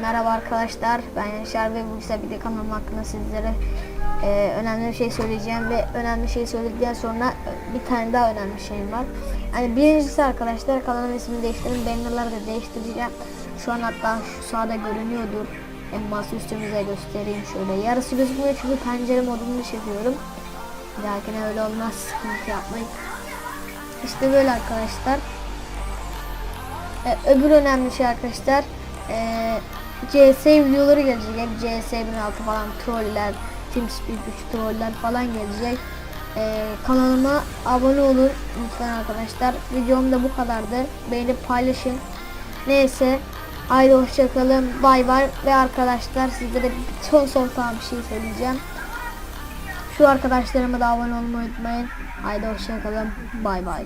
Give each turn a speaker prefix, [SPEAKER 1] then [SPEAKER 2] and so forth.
[SPEAKER 1] Merhaba arkadaşlar, ben Yaşar ve bu ise bir de kanalım hakkında sizlere e, önemli bir şey söyleyeceğim ve önemli şey söyledikten sonra bir tane daha önemli şeyim var. Yani birincisi arkadaşlar kanalın ismini değiştirdim, bannerları da değiştireceğim. Şu an hatta şu sağda görünüyordur. En masa üstümüze göstereyim şöyle. Yarısı gözükmüyor çünkü pencere modunu yapıyorum. Bir dahakine öyle olmaz, sıkıntı yapmayın. İşte böyle arkadaşlar. Ee, öbür önemli şey arkadaşlar ee, CS videoları gelecek. Hep CS 16 falan troller, TeamSpeak 3 troller falan gelecek. Ee, kanalıma abone olun lütfen arkadaşlar. Videom da bu kadardı. Beğenip paylaşın. Neyse. Haydi hoşçakalın. Bay bay. Ve arkadaşlar sizlere son son tamam bir şey söyleyeceğim. Şu arkadaşlarıma da abone olmayı unutmayın. Haydi hoşçakalın. Bay bay.